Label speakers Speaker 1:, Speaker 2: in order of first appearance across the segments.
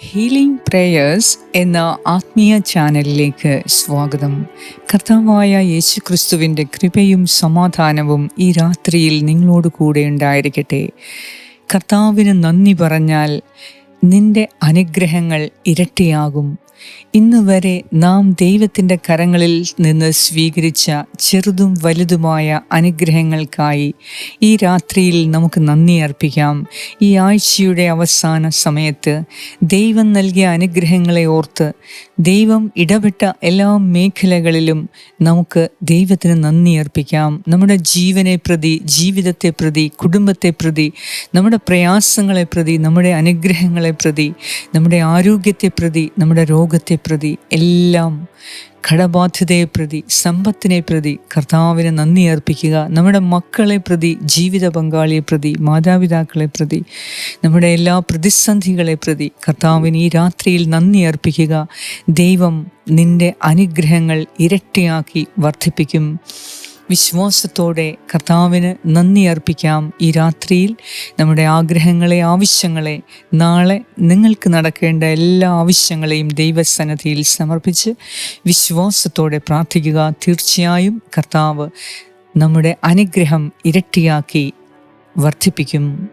Speaker 1: Healing prayers എന്ന ആത്മീയ ചാനലിലേക്ക് സ്വാഗതം. കർത്താവായ യേശു ക്രിസ്തുവിന്റെ കൃപയും സമാധാനവും ഈ രാത്രിയിൽ നിങ്ങളോട് കൂടെ ഉണ്ടായിരിക്കട്ടെ. കർത്താവിന് നന്ദി പറഞ്ഞാൽ നിന്റെ അനുഗ്രഹങ്ങൾ ഇരട്ടിയാകും. ഇന്നുവരെ നാം ദൈവത്തിന്റെ കരങ്ങളിൽ നിന്ന് സ്വീകരിച്ച ചെറുതും വലുതുമായ അനുഗ്രഹങ്ങൾക്കായി ഈ രാത്രിയിൽ നമുക്ക് നന്ദി അർപ്പിക്കാം. ഈ ആഴ്ചയുടെ അവസാന സമയത്ത് ദൈവം നൽകിയ അനുഗ്രഹങ്ങളെ ഓർത്ത് ദൈവം ഇടപെട്ട എല്ലാ മേഖലകളിലും നമുക്ക് ദൈവത്തിന് നന്ദി അർപ്പിക്കാം. നമ്മുടെ ജീവനെ പ്രതി ജീവിതത്തെ പ്രതി കുടുംബത്തെ പ്രതി നമ്മുടെ പ്രയാസങ്ങളെ പ്രതി നമ്മുടെ അനുഗ്രഹങ്ങളെ പ്രതി നമ്മുടെ ആരോഗ്യത്തെ പ്രതി നമ്മുടെ രോഗത്തെ പ്രതി എല്ലാം കടബാധ്യതയെ പ്രതി സമ്പത്തിനെ പ്രതി കർത്താവിന് നന്ദി അർപ്പിക്കുക നമ്മുടെ മക്കളെ പ്രതി ജീവിത പങ്കാളിയെ പ്രതി മാതാപിതാക്കളെ പ്രതി നമ്മുടെ എല്ലാ പ്രതിസന്ധികളെ പ്രതി കർത്താവിന് ഈ രാത്രിയിൽ നന്ദി അർപ്പിക്കുക. ദൈവം നിന്റെ അനുഗ്രഹങ്ങൾ ഇരട്ടിയാക്കി വർദ്ധിപ്പിക്കും. വിശ്വാസത്തോടെ കർത്താവിന് നന്ദി അർപ്പിക്കാം. ഈ രാത്രിയിൽ നമ്മുടെ ആഗ്രഹങ്ങളെ ആവശ്യങ്ങളെ നാളെ നിങ്ങൾക്ക് നടക്കേണ്ട എല്ലാ ആവശ്യങ്ങളെയും ദൈവസന്നദ്ധിയിൽ സമർപ്പിച്ച് വിശ്വാസത്തോടെ പ്രാർത്ഥിക്കുക. തീർച്ചയായും കർത്താവ് നമ്മുടെ അനുഗ്രഹം ഇരട്ടിയാക്കി വർദ്ധിപ്പിക്കും.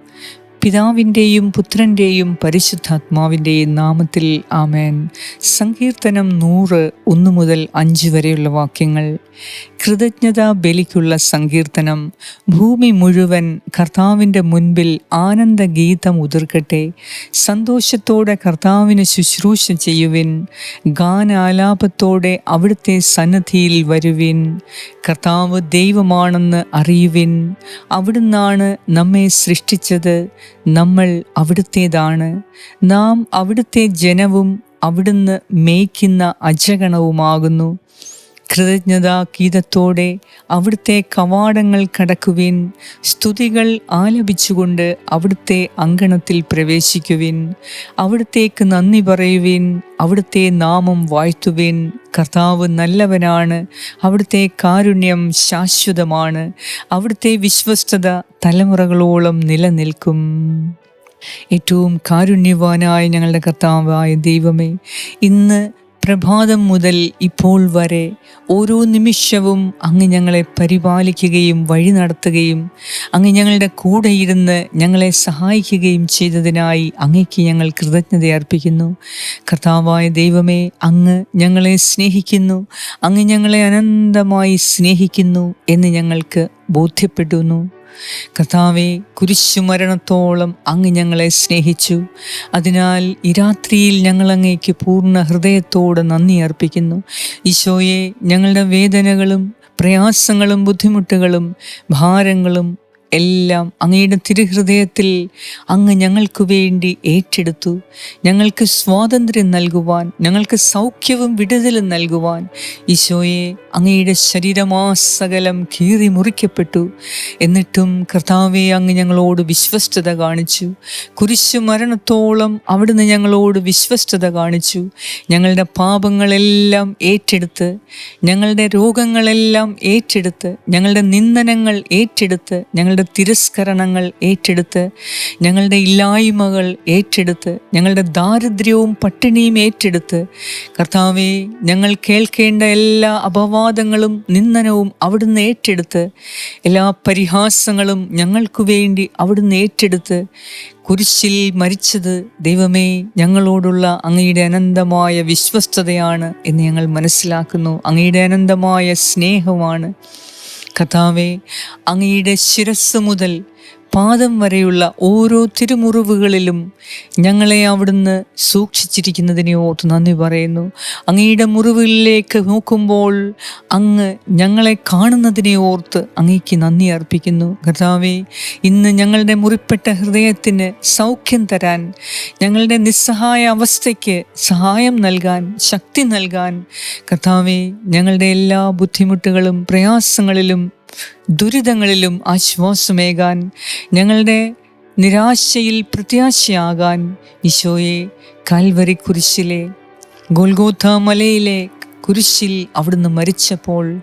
Speaker 1: പിതാവിന്റെയും പുത്രന്റെയും പരിശുദ്ധാത്മാവിന്റെയും നാമത്തിൽ ആമേൻ. സങ്കീർത്തനം നൂറ് ഒന്ന് മുതൽ അഞ്ച് വരെയുള്ള വാക്യങ്ങൾ. കൃതജ്ഞത ബലിക്കുള്ള സങ്കീർത്തനം. ഭൂമി മുഴുവൻ കർത്താവിന്റെ മുൻപിൽ ആനന്ദഗീതം ഉതിർക്കട്ടെ. സന്തോഷത്തോടെ കർത്താവിന് ശുശ്രൂഷ ചെയ്യുവിൻ. ഗാനാലാപത്തോടെ അവിടുത്തെ സന്നദ്ധിയിൽ വരുവിൻ. കർത്താവ് ദൈവമാണെന്ന് അറിയുവിൻ. അവിടുന്നാണ് നമ്മെ സൃഷ്ടിച്ചത്. നമ്മൾ അവിടുത്തേതാണ്. നാം അവിടുത്തെ ജനവും അവിടുന്ന് മേയ്ക്കുന്ന അജഗണവുമാകുന്നു. കൃതജ്ഞതാ ഗീതത്തോടെ അവിടുത്തെ കവാടങ്ങൾ കടക്കുവിൻ. സ്തുതികൾ ആലപിച്ചുകൊണ്ട് അവിടുത്തെ അങ്കണത്തിൽ പ്രവേശിക്കുവിൻ. അവിടുത്തേക്ക് നന്ദി പറയുവിൻ. അവിടുത്തെ നാമം വാഴ്ത്തുവിൻ. കർത്താവ് നല്ലവനാണ്. അവിടുത്തെ കാരുണ്യം ശാശ്വതമാണ്. അവിടുത്തെ വിശ്വസ്തത തലമുറകളോളം നിലനിൽക്കും. ഏറ്റവും കാരുണ്യവാനായ ഞങ്ങളുടെ കർത്താവായ ദൈവമേ ഇന്ന് പ്രഭാതം മുതൽ ഇപ്പോൾ വരെ ഓരോ നിമിഷവും അങ്ങ് ഞങ്ങളെ പരിപാലിക്കുകയും വഴി നടത്തുകയും അങ്ങ് ഞങ്ങളുടെ കൂടെ ഇരുന്ന് ഞങ്ങളെ സഹായിക്കുകയും ചെയ്തതിനായി അങ്ങയ്ക്ക് ഞങ്ങൾ കൃതജ്ഞത അർപ്പിക്കുന്നു. കർത്താവായ ദൈവമേ അങ്ങ് ഞങ്ങളെ സ്നേഹിക്കുന്നു. അങ്ങ് ഞങ്ങളെ അനന്തമായി സ്നേഹിക്കുന്നു എന്ന് ഞങ്ങൾക്ക് ബോധ്യപ്പെടുന്നു. കർത്താവെ കുരിശുമരണത്തോളം അങ്ങ് ഞങ്ങളെ സ്നേഹിച്ചു. അതിനാൽ ഈ രാത്രിയിൽ ഞങ്ങൾ അങ്ങേക്ക് പൂർണ ഹൃദയത്തോട് നന്ദി അർപ്പിക്കുന്നു. ഈശോയെ ഞങ്ങളുടെ വേദനകളും പ്രയാസങ്ങളും ബുദ്ധിമുട്ടുകളും ഭാരങ്ങളും എല്ലാം അങ്ങയുടെ തിരുഹൃദയത്തിൽ അങ്ങ് ഞങ്ങൾക്ക് വേണ്ടി ഏറ്റെടുത്തു. ഞങ്ങൾക്ക് സ്വാതന്ത്ര്യം നൽകുവാൻ ഞങ്ങൾക്ക് സൗഖ്യവും വിടുതലും നൽകുവാൻ ഈശോയെ അങ്ങയുടെ ശരീരമാസകലം കീറി മുറിക്കപ്പെട്ടു. എന്നിട്ടും കർത്താവെ അങ്ങ് ഞങ്ങളോട് വിശ്വസ്തത കാണിച്ചു. കുരിശു മരണത്തോളം അവിടുന്ന് ഞങ്ങളോട് വിശ്വസ്തത കാണിച്ചു. ഞങ്ങളുടെ പാപങ്ങളെല്ലാം ഏറ്റെടുത്ത് ഞങ്ങളുടെ രോഗങ്ങളെല്ലാം ഏറ്റെടുത്ത് ഞങ്ങളുടെ നിന്ദനങ്ങൾ ഏറ്റെടുത്ത് ഞങ്ങളുടെ തിരസ്കരണങ്ങൾ ഏറ്റെടുത്ത് ഞങ്ങളുടെ ഇല്ലായ്മകൾ ഏറ്റെടുത്ത് ഞങ്ങളുടെ ദാരിദ്ര്യവും പട്ടിണിയും ഏറ്റെടുത്ത് കർത്താവെ ഞങ്ങൾ കേൾക്കേണ്ട എല്ലാ അപവാദങ്ങളും നിന്ദനവും അവിടുന്ന് ഏറ്റെടുത്ത് എല്ലാ പരിഹാസങ്ങളും ഞങ്ങൾക്ക് വേണ്ടി അവിടുന്ന് ഏറ്റെടുത്ത് കുരിശിൽ മരിച്ചത് ദൈവമേ ഞങ്ങളോടുള്ള അങ്ങയുടെ അനന്തമായ വിശ്വസ്തതയാണ് എന്ന് ഞങ്ങൾ മനസ്സിലാക്കുന്നു. അങ്ങയുടെ അനന്തമായ സ്നേഹമാണ്. കഥാവെ അങ്ങയുടെ ശിരസ് മുതൽ പാദം വരെയുള്ള ഓരോ തിരുമുറിവുകളിലും ഞങ്ങളെ അവിടുന്ന് സൂക്ഷിച്ചിരിക്കുന്നതിനെ ഓർത്ത് നന്ദി പറയുന്നു. അങ്ങയുടെ മുറിവുകളിലേക്ക് നോക്കുമ്പോൾ അങ്ങ് ഞങ്ങളെ കാണുന്നതിനെ ഓർത്ത് അങ്ങേക്ക് നന്ദി അർപ്പിക്കുന്നു. കർത്താവെ ഇന്ന് ഞങ്ങളുടെ മുറിപ്പെട്ട ഹൃദയത്തിന് സൗഖ്യം തരാൻ ഞങ്ങളുടെ നിസ്സഹായ അവസ്ഥയ്ക്ക് സഹായം നൽകാൻ ശക്തി നൽകാൻ കർത്താവെ ഞങ്ങളുടെ എല്ലാ ബുദ്ധിമുട്ടുകളും പ്രയാസങ്ങളിലും ദുരിതങ്ങളിലും ആശ്വാസമേകാൻ ഞങ്ങളുടെ നിരാശയിൽ പ്രത്യാശയാകാൻ ഈശോയെ കാൽവരിക്കുരിശിലെ ഗോൽഗോഥ മലയിലെ കുരിശിൽ അവിടുന്ന് മരിച്ചപ്പോൾ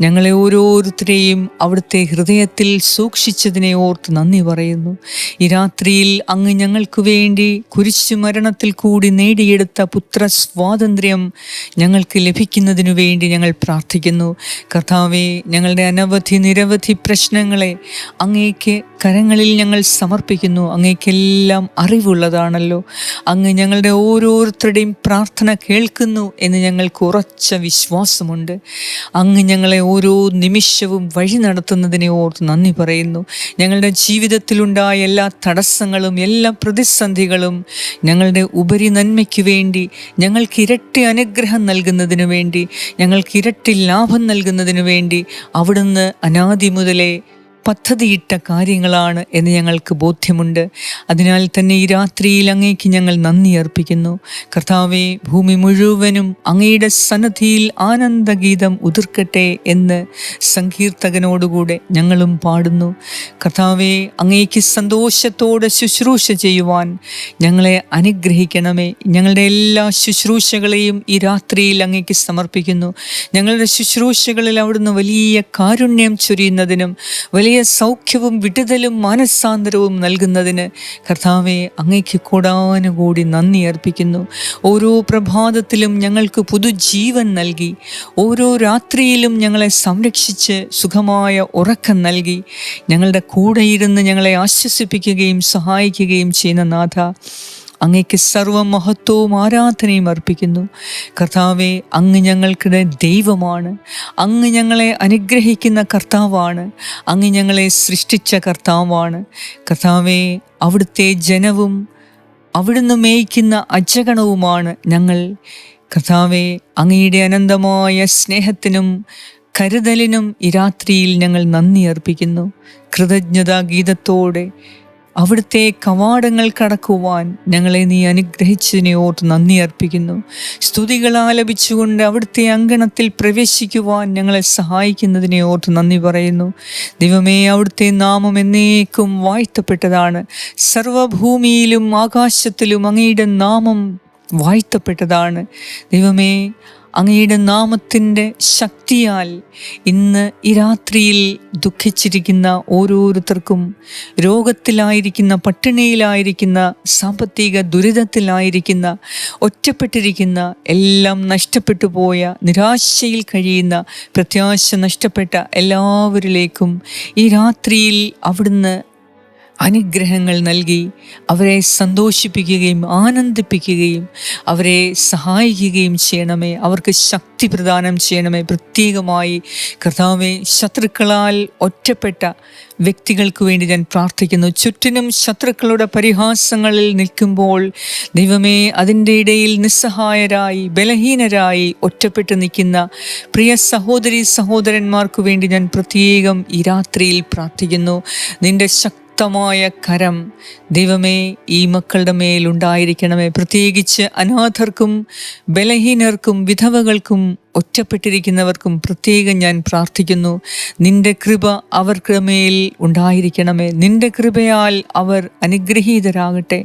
Speaker 1: ഞങ്ങളെ ഓരോരുത്തരെയും അവിടുത്തെ ഹൃദയത്തിൽ സൂക്ഷിച്ചതിനെ ഓർത്ത് നന്ദി പറയുന്നു. ഈ രാത്രിയിൽ അങ്ങ് ഞങ്ങൾക്ക് വേണ്ടി കുരിശു മരണത്തിൽ കൂടി നേടിയെടുത്ത പുത്ര സ്വാതന്ത്ര്യം ഞങ്ങൾക്ക് ലഭിക്കുന്നതിനു വേണ്ടി ഞങ്ങൾ പ്രാർത്ഥിക്കുന്നു. കർത്താവെ ഞങ്ങളുടെ അനവധി നിരവധി പ്രശ്നങ്ങളെ അങ്ങേക്ക് കരങ്ങളിൽ ഞങ്ങൾ സമർപ്പിക്കുന്നു. അങ്ങേക്കെല്ലാം അറിവുള്ളതാണല്ലോ. അങ്ങ് ഞങ്ങളുടെ ഓരോരുത്തരുടെയും പ്രാർത്ഥന കേൾക്കുന്നു എന്ന് ഞങ്ങൾക്ക് ഉറച്ച വിശ്വാസമുണ്ട്. അങ്ങ് ഞങ്ങളെ ഓരോ നിമിഷവും വഴി നടത്തുന്നതിനെ ഓർത്ത് നന്ദി പറയുന്നു. ഞങ്ങളുടെ ജീവിതത്തിലുണ്ടായ എല്ലാ തടസ്സങ്ങളും എല്ലാ പ്രതിസന്ധികളും ഞങ്ങളുടെ ഉപരി നന്മയ്ക്ക് വേണ്ടി ഞങ്ങൾക്ക് ഇരട്ടി അനുഗ്രഹം നൽകുന്നതിനു വേണ്ടി ഞങ്ങൾക്ക് ഇരട്ടി ലാഭം നൽകുന്നതിനു വേണ്ടി അവിടുന്ന് അനാദി മുതലേ പദ്ധതിയിട്ട കാര്യങ്ങളാണ് എന്ന് ഞങ്ങൾക്ക് ബോധ്യമുണ്ട്. അതിനാൽ തന്നെ ഈ രാത്രിയിൽ അങ്ങേക്ക് ഞങ്ങൾ നന്ദി അർപ്പിക്കുന്നു. കർത്താവെ ഭൂമി മുഴുവനും അങ്ങയുടെ സന്നദ്ധിയിൽ ആനന്ദഗീതം ഉതിർക്കട്ടെ എന്ന് സങ്കീർത്തകനോടുകൂടെ ഞങ്ങളും പാടുന്നു. കർത്താവെ അങ്ങേക്ക് സന്തോഷത്തോടെ ശുശ്രൂഷ ചെയ്യുവാൻ ഞങ്ങളെ അനുഗ്രഹിക്കണമേ. ഞങ്ങളുടെ എല്ലാ ശുശ്രൂഷകളെയും ഈ രാത്രിയിൽ അങ്ങേക്ക് സമർപ്പിക്കുന്നു. ഞങ്ങളുടെ ശുശ്രൂഷകളിൽ അവിടുന്ന് വലിയ കാരുണ്യം ചൊരിയുന്നതിനും വലിയ സൗഖ്യവും വിടുതലും മാനസാന്തരവും നൽകുന്നതിന് കർത്താവെ അങ്ങയ്ക്ക് കൂടാനുകൂടി നന്ദി അർപ്പിക്കുന്നു. ഓരോ പ്രഭാതത്തിലും ഞങ്ങൾക്ക് പുതുജീവൻ നൽകി. ഓരോ രാത്രിയിലും ഞങ്ങളെ സംരക്ഷിച്ച് സുഖമായ ഉറക്കം നൽകി. ഞങ്ങളുടെ കൂടെയിരുന്ന് ഞങ്ങളെ ആശ്വസിപ്പിക്കുകയും സഹായിക്കുകയും ചെയ്യുന്ന നാഥ അങ്ങയ്ക്ക് സർവമഹത്വവും ആരാധനയും അർപ്പിക്കുന്നു. കർത്താവെ അങ്ങ് ഞങ്ങൾക്കിടെ ദൈവമാണ്. അങ്ങ് ഞങ്ങളെ അനുഗ്രഹിക്കുന്ന കർത്താവാണ്. അങ്ങ് ഞങ്ങളെ സൃഷ്ടിച്ച കർത്താവാണ്. കർത്താവെ അവിടുത്തെ ജനവും അവിടുന്ന് മേയ്ക്കുന്ന അജഗണവുമാണ് ഞങ്ങൾ. കർത്താവെ അങ്ങയുടെ അനന്തമായ സ്നേഹത്തിനും കരുതലിനും ഈ രാത്രിയിൽ ഞങ്ങൾ നന്ദി അർപ്പിക്കുന്നു. കൃതജ്ഞതാ ഗീതത്തോടെ അവിടുത്തെ കവാടങ്ങൾ കടക്കുവാൻ ഞങ്ങളെ നീ അനുഗ്രഹിച്ചതിനെ ഓർത്ത് നന്ദി അർപ്പിക്കുന്നു. സ്തുതികൾ ആലപിച്ചുകൊണ്ട് അവിടുത്തെ അങ്കണത്തിൽ പ്രവേശിക്കുവാൻ ഞങ്ങളെ സഹായിക്കുന്നതിനെ ഓർത്ത് നന്ദി പറയുന്നു. ദൈവമേ അവിടുത്തെ നാമം എന്നേക്കും വാഴ്ത്തപ്പെട്ടതാണ്. സർവഭൂമിയിലും ആകാശത്തിലും അങ്ങയുടെ നാമം വാഴ്ത്തപ്പെട്ടതാണ്. ദൈവമേ അങ്ങയുടെ നാമത്തിന്റെ ശക്തിയാൽ ഇന്ന് ഈ രാത്രിയിൽ ദുഃഖിച്ചിരിക്കുന്ന ഓരോരുത്തർക്കും രോഗത്തിലായിരിക്കുന്ന പട്ടിണിയിലായിരിക്കുന്ന സാമ്പത്തിക ദുരിതത്തിലായിരിക്കുന്ന ഒറ്റപ്പെട്ടിരിക്കുന്ന എല്ലാം നഷ്ടപ്പെട്ടു പോയ നിരാശയിൽ കഴിയുന്ന പ്രത്യാശ നഷ്ടപ്പെട്ട എല്ലാവരിലേക്കും ഈ രാത്രിയിൽ അവിടുന്ന് അനുഗ്രഹങ്ങൾ നൽകി അവരെ സന്തോഷിപ്പിക്കുകയും ആനന്ദിപ്പിക്കുകയും അവരെ സഹായിക്കുകയും ചെയ്യണമേ. അവർക്ക് ശക്തി പ്രദാനം ചെയ്യണമേ. പ്രത്യേകമായി കർത്താവെ ശത്രുക്കളാൽ ഒറ്റപ്പെട്ട വ്യക്തികൾക്ക് വേണ്ടി ഞാൻ പ്രാർത്ഥിക്കുന്നു. ചുറ്റിനും ശത്രുക്കളുടെ പരിഹാസങ്ങളിൽ നിൽക്കുമ്പോൾ ദൈവമേ അതിന്റെ ഇടയിൽ നിസ്സഹായരായി ബലഹീനരായി ഒറ്റപ്പെട്ട് നിൽക്കുന്ന പ്രിയ സഹോദരി സഹോദരന്മാർക്ക് വേണ്ടി ഞാൻ പ്രത്യേകം ഈ രാത്രിയിൽ പ്രാർത്ഥിക്കുന്നു. നിന്റെ ശക്തി ശക്തമായ കരം ദൈവമേ ഈ മക്കളുടെ മേലുണ്ടായിരിക്കണമേ പ്രത്യേകിച്ച് അനാഥർക്കും ബലഹീനർക്കും വിധവകൾക്കും ഒറ്റപ്പെട്ടിരിക്കുന്നവർക്കും പ്രത്യേകം ഞാൻ പ്രാർത്ഥിക്കുന്നു. നിന്റെ കൃപ അവർക്ക് മേൽ ഉണ്ടായിരിക്കണമേ. നിന്റെ കൃപയാൽ അവർ അനുഗ്രഹീതരാകട്ടെ.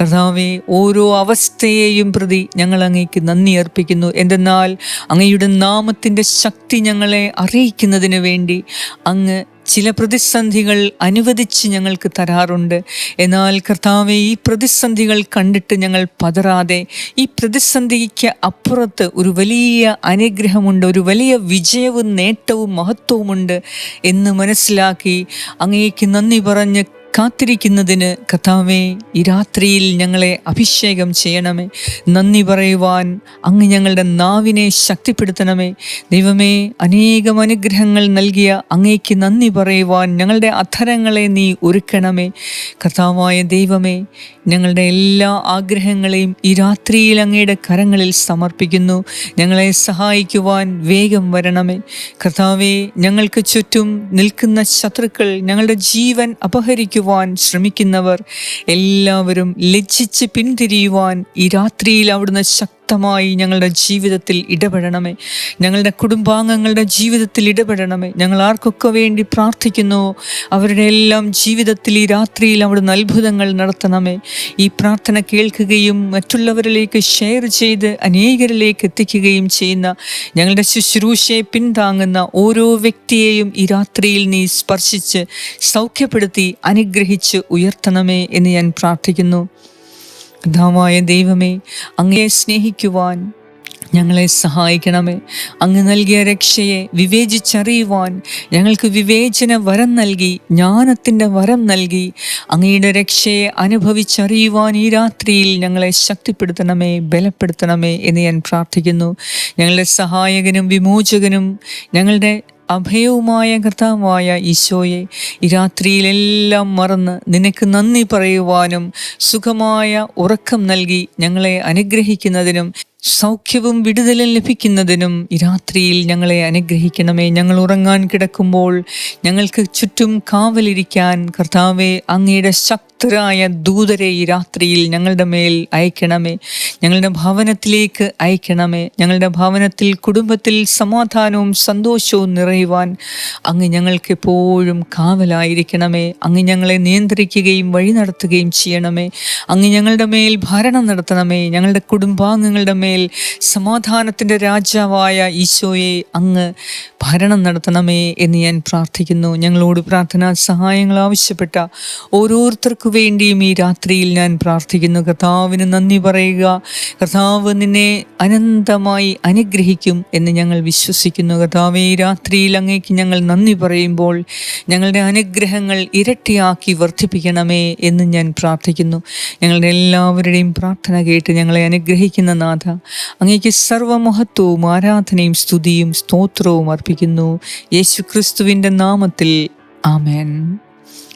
Speaker 1: കർത്താവെ ഓരോ അവസ്ഥയെയും പ്രതി ഞങ്ങൾ അങ്ങേക്ക് നന്ദി അർപ്പിക്കുന്നു. എന്തെന്നാൽ അങ്ങയുടെ നാമത്തിന്റെ ശക്തി ഞങ്ങളെ അറിയിക്കുന്നതിന് വേണ്ടി അങ്ങ് ചില പ്രതിസന്ധികൾ അനുവദിച്ച് ഞങ്ങൾക്ക് തരാറുണ്ട്. എന്നാൽ കർത്താവെ ഈ പ്രതിസന്ധികൾ കണ്ടിട്ട് ഞങ്ങൾ പതറാതെ ഈ പ്രതിസന്ധിക്ക് അപ്പുറത്ത് ഒരു വലിയ അനുഗ്രഹമുണ്ട് ഒരു വലിയ വിജയവും നേട്ടവും മഹത്വവുമുണ്ട് എന്ന് മനസ്സിലാക്കി അങ്ങേക്ക് നന്ദി പറഞ്ഞ് കാത്തിരിക്കുന്നതിന് കഥാവേ ഈ രാത്രിയിൽ ഞങ്ങളെ അഭിഷേകം ചെയ്യണമേ. നന്ദി പറയുവാൻ അങ്ങ് ഞങ്ങളുടെ നാവിനെ ശക്തിപ്പെടുത്തണമേ. ദൈവമേ അനേകം അനുഗ്രഹങ്ങൾ നൽകിയ അങ്ങേക്ക് നന്ദി പറയുവാൻ ഞങ്ങളുടെ അധരങ്ങളെ നീ ഒരുക്കണമേ. കഥാവായ ദൈവമേ ഞങ്ങളുടെ എല്ലാ ആഗ്രഹങ്ങളെയും ഈ രാത്രിയിൽ അങ്ങയുടെ കരങ്ങളിൽ സമർപ്പിക്കുന്നു. ഞങ്ങളെ സഹായിക്കുവാൻ വേഗം വരണമേ. കർത്താവെ ഞങ്ങൾക്ക് ചുറ്റും നിൽക്കുന്ന ശത്രുക്കൾ ഞങ്ങളുടെ ജീവൻ അപഹരിക്കുവാൻ ശ്രമിക്കുന്നവർ എല്ലാവരും ലജ്ജിച്ച് പിന്തിരിയുവാൻ ഈ രാത്രിയിൽ അവിടുന്ന് ശക്തി ശക്തമായി ഞങ്ങളുടെ ജീവിതത്തിൽ ഇടപെടണമേ. ഞങ്ങളുടെ കുടുംബാംഗങ്ങളുടെ ജീവിതത്തിൽ ഇടപെടണമേ. ഞങ്ങൾ ആർക്കൊക്കെ വേണ്ടി പ്രാർത്ഥിക്കുന്നു? അവരുടെ എല്ലാം ജീവിതത്തിൽ ഈ രാത്രിയിൽ അവിടുന്ന് അത്ഭുതങ്ങൾ നടത്തണമേ. ഈ പ്രാർത്ഥന കേൾക്കുകയും മറ്റുള്ളവരിലേക്ക് ഷെയർ ചെയ്ത് അനേകരിലേക്ക് എത്തിക്കുകയും ചെയ്യുന്ന ഞങ്ങളുടെ ശുശ്രൂഷയെ പിന്താങ്ങുന്ന ഓരോ വ്യക്തിയെയും ഈ രാത്രിയിൽ നീ സ്പർശിച്ച് സൗഖ്യപ്പെടുത്തി അനുഗ്രഹിച്ച് ഉയർത്തണമേ എന്ന് ഞാൻ പ്രാർത്ഥിക്കുന്നു. കഥാവായ ദൈവമേ അങ്ങയെ സ്നേഹിക്കുവാൻ ഞങ്ങളെ സഹായിക്കണമേ. അങ്ങ് നൽകിയ രക്ഷയെ വിവേചിച്ചറിയുവാൻ ഞങ്ങൾക്ക് വിവേചന വരം നൽകി ജ്ഞാനത്തിന്റെ വരം നൽകി. അങ്ങയുടെ രക്ഷയെ അനുഭവിച്ചറിയുവാൻ ഈ രാത്രിയിൽ ഞങ്ങളെ ശക്തിപ്പെടുത്തണമേ ബലപ്പെടുത്തണമേ എന്ന് ഞാൻ പ്രാർത്ഥിക്കുന്നു. ഞങ്ങളുടെ സഹായകനും വിമോചകനും ഞങ്ങളുടെ അഭയവുമായ കർത്താവായ ഈശോയെ ഈ രാത്രിയിലെല്ലാം മറന്ന് നിനക്ക് നന്ദി പറയുവാനും സുഖമായ ഉറക്കം നൽകി ഞങ്ങളെ അനുഗ്രഹിക്കുന്നതിനും സൗഖ്യവും വിടുതലും ലഭിക്കുന്നതിനും ഈ രാത്രിയിൽ ഞങ്ങളെ അനുഗ്രഹിക്കണമേ. ഞങ്ങൾ ഉറങ്ങാൻ കിടക്കുമ്പോൾ ഞങ്ങൾക്ക് ചുറ്റും കാവലിരിക്കാൻ കർത്താവെ അങ്ങയുടെ ശക്തരായ ദൂതരെ ഈ രാത്രിയിൽ ഞങ്ങളുടെ മേൽ അയക്കണമേ. ഞങ്ങളുടെ ഭവനത്തിലേക്ക് അയക്കണമേ. ഞങ്ങളുടെ ഭവനത്തിൽ കുടുംബത്തിൽ സമാധാനവും സന്തോഷവും നിറയുവാൻ അങ്ങ് ഞങ്ങൾക്ക് എപ്പോഴും കാവലായിരിക്കണമേ. അങ്ങ് ഞങ്ങളെ നിയന്ത്രിക്കുകയും വഴി നടത്തുകയും ചെയ്യണമേ. അങ്ങ് ഞങ്ങളുടെ മേൽ ഭരണം നടത്തണമേ. ഞങ്ങളുടെ കുടുംബാംഗങ്ങളുടെ മേൽ സമാധാനത്തിന്റെ രാജാവായ ഈശോയെ അങ്ങ് ഭരണം നടത്തണമേ എന്ന് ഞാൻ പ്രാർത്ഥിക്കുന്നു. ഞങ്ങളോട് പ്രാർത്ഥനാ സഹായങ്ങൾ ആവശ്യപ്പെട്ട ഓരോരുത്തർക്കു വേണ്ടിയും ഈ രാത്രിയിൽ ഞാൻ പ്രാർത്ഥിക്കുന്നു. കർത്താവിന് നന്ദി പറയുക. കർത്താവ് നിന്നെ അനന്തമായി അനുഗ്രഹിക്കും എന്ന് ഞങ്ങൾ വിശ്വസിക്കുന്നു. കർത്താവ് ഈ രാത്രിയിൽ അങ്ങേക്ക് ഞങ്ങൾ നന്ദി പറയുമ്പോൾ ഞങ്ങളുടെ അനുഗ്രഹങ്ങൾ ഇരട്ടിയാക്കി വർദ്ധിപ്പിക്കണമേ എന്ന് ഞാൻ പ്രാർത്ഥിക്കുന്നു. ഞങ്ങളുടെ എല്ലാവരുടെയും പ്രാർത്ഥന കേട്ട് ഞങ്ങളെ അനുഗ്രഹിക്കുന്ന നാഥ അങ്ങേക്ക് സർവമഹത്വവും ആരാധനയും സ്തുതിയും സ്തോത്രവും അർപ്പിക്കുന്നു. യേശു ക്രിസ്തുവിന്റെ നാമത്തിൽ ആമേൻ.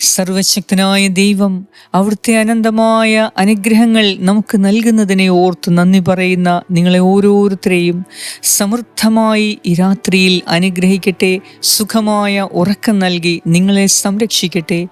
Speaker 1: സർവശക്തനായ ദൈവം അവിടുത്തെ അനന്തമായ അനുഗ്രഹങ്ങൾ നമുക്ക് നൽകുന്നതിനെ ഓർത്ത് നന്ദി പറയുന്ന നിങ്ങളെ ഓരോരുത്തരെയും സമൃദ്ധമായി ഈ രാത്രിയിൽ അനുഗ്രഹിക്കട്ടെ സുഖമായ ഉറക്കം നൽകി നിങ്ങളെ സംരക്ഷിക്കട്ടെ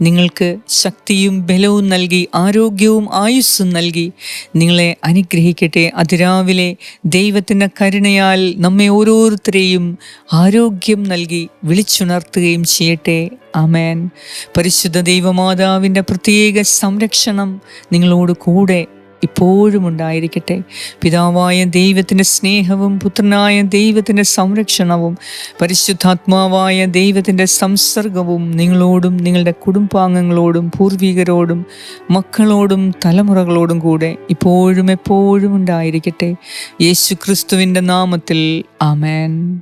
Speaker 1: നിങ്ങൾക്ക് ശക്തിയും ബലവും നൽകി ആരോഗ്യവും ആയുസ്സും നൽകി നിങ്ങളെ അനുഗ്രഹിക്കട്ടെ. അതിരാവിലെ ദൈവത്തിന്റെ കരുണയാൽ നമ്മെ ഓരോരുത്തരെയും ആരോഗ്യം നൽകി വിളിച്ചുണർത്തുകയും ചെയ്യട്ടെ. അമേൻ പരിശുദ്ധ ദൈവമാതാവിന്റെ പ്രത്യേക സംരക്ഷണം നിങ്ങളോട് കൂടെ ഇപ്പോഴും ഉണ്ടായിരിക്കട്ടെ. പിതാവായ ദൈവത്തിന്റെ സ്നേഹവും പുത്രനായ ദൈവത്തിന്റെ സംരക്ഷണവും പരിശുദ്ധാത്മാവായ ദൈവത്തിന്റെ സംസർഗവും നിങ്ങളോടും നിങ്ങളുടെ കുടുംബാംഗങ്ങളോടും പൂർവികരോടും മക്കളോടും തലമുറകളോടും കൂടെ ഇപ്പോഴും എപ്പോഴും ഉണ്ടായിരിക്കട്ടെ. യേശു ക്രിസ്തുവിന്റെ നാമത്തിൽ ആമേൻ.